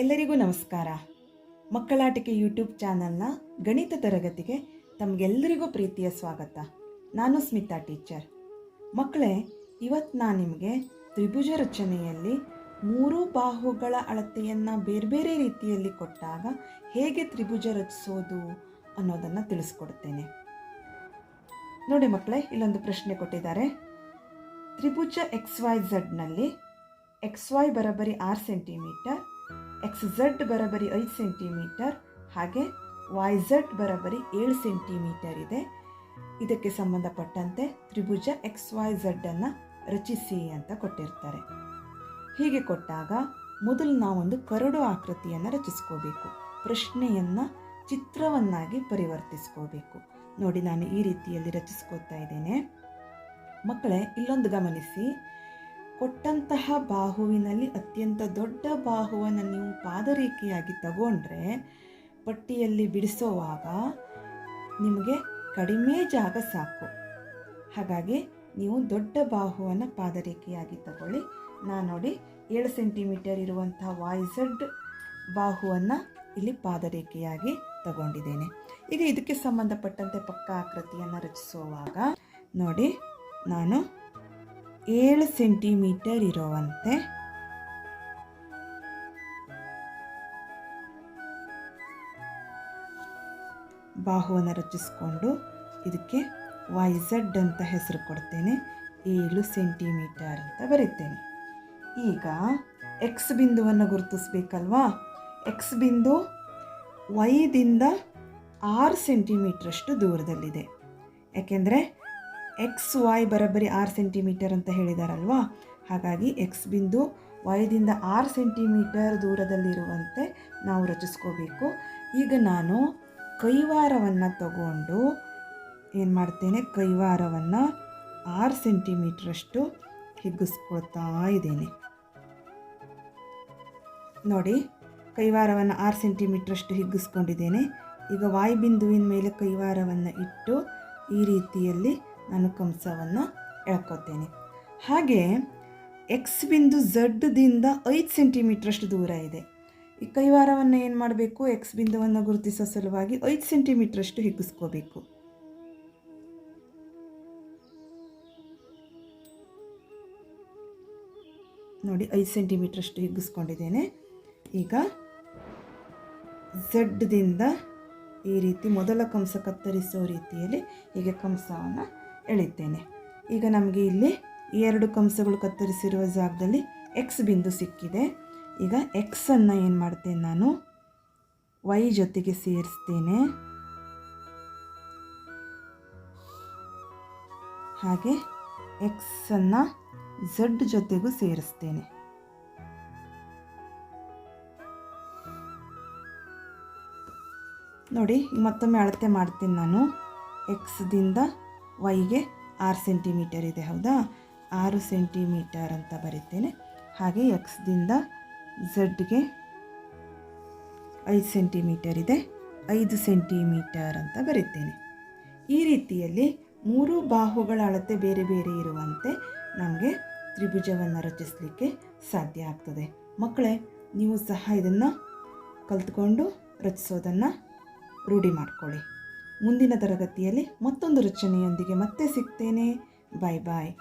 ಎಲ್ಲರಿಗೂ ನಮಸ್ಕಾರ. ಮಕ್ಕಳಾಟಿಕೆ ಯೂಟ್ಯೂಬ್ ಚಾನಲ್ನ ಗಣಿತ ತರಗತಿಗೆ ತಮಗೆಲ್ಲರಿಗೂ ಪ್ರೀತಿಯ ಸ್ವಾಗತ. ನಾನು ಸ್ಮಿತಾ ಟೀಚರ್. ಮಕ್ಕಳೇ ಇವತ್ತು ನಾನು ನಿಮಗೆ ತ್ರಿಭುಜ ರಚನೆಯಲ್ಲಿ ಮೂರು ಬಾಹುಗಳ ಅಳತೆಯನ್ನು ಬೇರೆ ಬೇರೆ ರೀತಿಯಲ್ಲಿ ಕೊಟ್ಟಾಗ ಹೇಗೆ ತ್ರಿಭುಜ ರಚಿಸೋದು ಅನ್ನೋದನ್ನು ತಿಳಿಸ್ಕೊಡ್ತೇನೆ. ನೋಡಿ ಮಕ್ಕಳೇ, ಇಲ್ಲೊಂದು ಪ್ರಶ್ನೆ ಕೊಟ್ಟಿದ್ದಾರೆ. ತ್ರಿಭುಜ ಎಕ್ಸ್ ವೈ ಝಡ್ನಲ್ಲಿ ಎಕ್ಸ್ ವೈ ಬರೋಬ್ಬರಿ ಆರು ಸೆಂಟಿಮೀಟರ್ ಎಕ್ಸ್ ಝಡ್ ಬರಬರಿ ಐದು ಸೆಂಟಿಮೀಟರ್ ಹಾಗೆ ವೈ ಝಡ್ ಬರಬರಿ ಏಳು ಸೆಂಟಿಮೀಟರ್ ಇದೆ. ಇದಕ್ಕೆ ಸಂಬಂಧಪಟ್ಟಂತೆ ತ್ರಿಭುಜ ಎಕ್ಸ್ ವೈ ಝಡ್ಡನ್ನು ರಚಿಸಿ ಅಂತ ಕೊಟ್ಟಿರ್ತಾರೆ. ಹೀಗೆ ಕೊಟ್ಟಾಗ ಮೊದಲು ನಾವೊಂದು ಕರಡು ಆಕೃತಿಯನ್ನು ರಚಿಸ್ಕೋಬೇಕು. ಪ್ರಶ್ನೆಯನ್ನು ಚಿತ್ರವನ್ನಾಗಿ ಪರಿವರ್ತಿಸ್ಕೋಬೇಕು. ನೋಡಿ ನಾನು ಈ ರೀತಿಯಲ್ಲಿ ರಚಿಸ್ಕೋತಾ ಇದ್ದೇನೆ. ಮಕ್ಕಳೇ, ಇಲ್ಲೊಂದು ಗಮನಿಸಿ. ಕೊಟ್ಟಂತಹ ಬಾಹುವಿನಲ್ಲಿ ಅತ್ಯಂತ ದೊಡ್ಡ ಬಾಹುವನ್ನು ನೀವು ಪಾದರೇಖೆಯಾಗಿ ತಗೊಂಡ್ರೆ, ಪಟ್ಟಿಯಲ್ಲಿ ಬಿಡಿಸೋವಾಗ ನಿಮಗೆ ಕಡಿಮೆ ಜಾಗ ಸಾಕು. ಹಾಗಾಗಿ ನೀವು ದೊಡ್ಡ ಬಾಹುವನ್ನು ಪಾದರೇಖೆಯಾಗಿ ತಗೊಳ್ಳಿ. ನಾನು ನೋಡಿ ಏಳು ಸೆಂಟಿಮೀಟರ್ ಇರುವಂತಹ ವಾಯ್ಝಡ್ ಬಾಹುವನ್ನು ಇಲ್ಲಿ ಪಾದರೇಖೆಯಾಗಿ ತಗೊಂಡಿದ್ದೇನೆ. ಈಗ ಇದಕ್ಕೆ ಸಂಬಂಧಪಟ್ಟಂತೆ ಪಕ್ಕ ಆಕೃತಿಯನ್ನು ರಚಿಸುವಾಗ ನೋಡಿ, ನಾನು ಏಳು ಸೆಂಟಿಮೀಟರ್ ಇರುವಂತೆ. ಬಾಹುವನ್ನು ರಚಿಸಿಕೊಂಡು ಇದಕ್ಕೆ ವೈಝಡ್ ಅಂತ ಹೆಸರು ಕೊಡ್ತೇನೆ. ಏಳು ಸೆಂಟಿಮೀಟರ್ ಅಂತ ಬರೀತೇನೆ. ಈಗ ಎಕ್ಸ್ ಬಿಂದುವನ್ನು ಗುರುತಿಸ್ಬೇಕಲ್ವಾ? ಎಕ್ಸ್ ಬಿಂದು ವೈದಿಂದ ಆರು ಸೆಂಟಿಮೀಟ್ರಷ್ಟು ದೂರದಲ್ಲಿದೆ. ಯಾಕೆಂದರೆ ಎಕ್ಸ್ ವೈ ಬರೋಬ್ಬರಿ ಆರು ಸೆಂಟಿಮೀಟರ್ ಅಂತ ಹೇಳಿದಾರಲ್ವಾ? ಹಾಗಾಗಿ ಎಕ್ಸ್ ಬಿಂದು ವೈದಿಂದ ಆರು ಸೆಂಟಿಮೀಟರ್ ದೂರದಲ್ಲಿರುವಂತೆ ನಾವು ರಚಿಸ್ಕೋಬೇಕು. ಈಗ ನಾನು ಕೈವಾರವನ್ನು ತಗೊಂಡು ಏನು ಮಾಡ್ತೇನೆ? ಕೈವಾರವನ್ನು ಆರು ಸೆಂಟಿಮೀಟ್ರಷ್ಟು ಹಿಗ್ಗಿಸ್ಕೊಳ್ತಾ ಇದ್ದೇನೆ. ನೋಡಿ, ಕೈವಾರವನ್ನು ಆರು ಸೆಂಟಿಮೀಟ್ರಷ್ಟು ಹಿಗ್ಗಿಸ್ಕೊಂಡಿದ್ದೇನೆ. ಈಗ ವಾಯುಬಿಂದುವಿನ ಮೇಲೆ ಕೈವಾರವನ್ನು ಇಟ್ಟು ಈ ರೀತಿಯಲ್ಲಿ ನಾನು ಕಂಸವನ್ನು ಎಳ್ಕೊತೇನೆ. ಹಾಗೆ ಎಕ್ಸ್ ಬಿಂದು ಝಡ್ದಿಂದ ಐದು ಸೆಂಟಿಮೀಟ್ರಷ್ಟು ದೂರ ಇದೆ. ಈ ಕೈವಾರವನ್ನು ಏನು ಮಾಡಬೇಕು? ಎಕ್ಸ್ ಬಿಂದುವನ್ನು ಗುರುತಿಸೋ ಸಲುವಾಗಿ ಐದು ಸೆಂಟಿಮೀಟ್ರಷ್ಟು ಹಿಗ್ಗಿಸ್ಕೋಬೇಕು. ನೋಡಿ, ಐದು ಸೆಂಟಿಮೀಟ್ರಷ್ಟು ಹಿಗ್ಗಿಸ್ಕೊಂಡಿದ್ದೇನೆ. ಈಗ ಝಡ್ದಿಂದ ಈ ರೀತಿ ಮೊದಲ ಕಂಸ ಕತ್ತರಿಸೋ ರೀತಿಯಲ್ಲಿ ಹೀಗೆ ಕಂಸವನ್ನು ಎಳಿತೇನೆ ಈಗ ನಮಗೆ ಇಲ್ಲಿ ಎರಡು ಕಂಸಗಳು ಕತ್ತರಿಸಿರುವ ಜಾಗದಲ್ಲಿ ಎಕ್ಸ್ ಬಿಂದು ಸಿಕ್ಕಿದೆ. ಈಗ ಎಕ್ಸನ್ನು ಏನು ಮಾಡ್ತೇನೆ ನಾನು? ವೈ ಜೊತೆಗೆ ಸೇರಿಸ್ತೇನೆ. ಹಾಗೆ ಎಕ್ಸನ್ನು ಝಡ್ ಜೊತೆಗೂ ಸೇರಿಸ್ತೇನೆ. ನೋಡಿ ಮತ್ತೊಮ್ಮೆ ಅಳತೆ ಮಾಡ್ತೀನಿ ನಾನು. ಎಕ್ಸ್ದಿಂದ ವೈಗೆ ಆರು ಸೆಂಟಿಮೀಟರ್ ಇದೆ, ಹೌದಾ? ಆರು ಸೆಂಟಿಮೀಟರ್ ಅಂತ ಬರಿತೇನೆ. ಹಾಗೆ ಎಕ್ಸ್ದಿಂದ ಝಡ್ಗೆ ಐದು ಸೆಂಟಿಮೀಟರ್ ಇದೆ, ಐದು ಸೆಂಟಿಮೀಟರ್ ಅಂತ ಬರಿತೇನೆ. ಈ ರೀತಿಯಲ್ಲಿ ಮೂರು ಬಾಹುಗಳ ಅಳತೆ ಬೇರೆ ಬೇರೆ ಇರುವಂತೆ ನಮಗೆ ತ್ರಿಭುಜವನ್ನು ರಚಿಸಲಿಕ್ಕೆ ಸಾಧ್ಯ ಆಗ್ತದೆ. ಮಕ್ಕಳೇ, ನೀವು ಸಹ ಇದನ್ನು ಕಲ್ತ್ಕೊಂಡು ರಚಿಸೋದನ್ನು ರೂಢಿ ಮಾಡಿಕೊಳ್ಳಿ. ಮುಂದಿನ ತರಗತಿಯಲ್ಲಿ ಮತ್ತೊಂದು ರಚನೆಯೊಂದಿಗೆ ಮತ್ತೆ ಸಿಗ್ತೇನೆ. ಬಾಯ್ ಬಾಯ್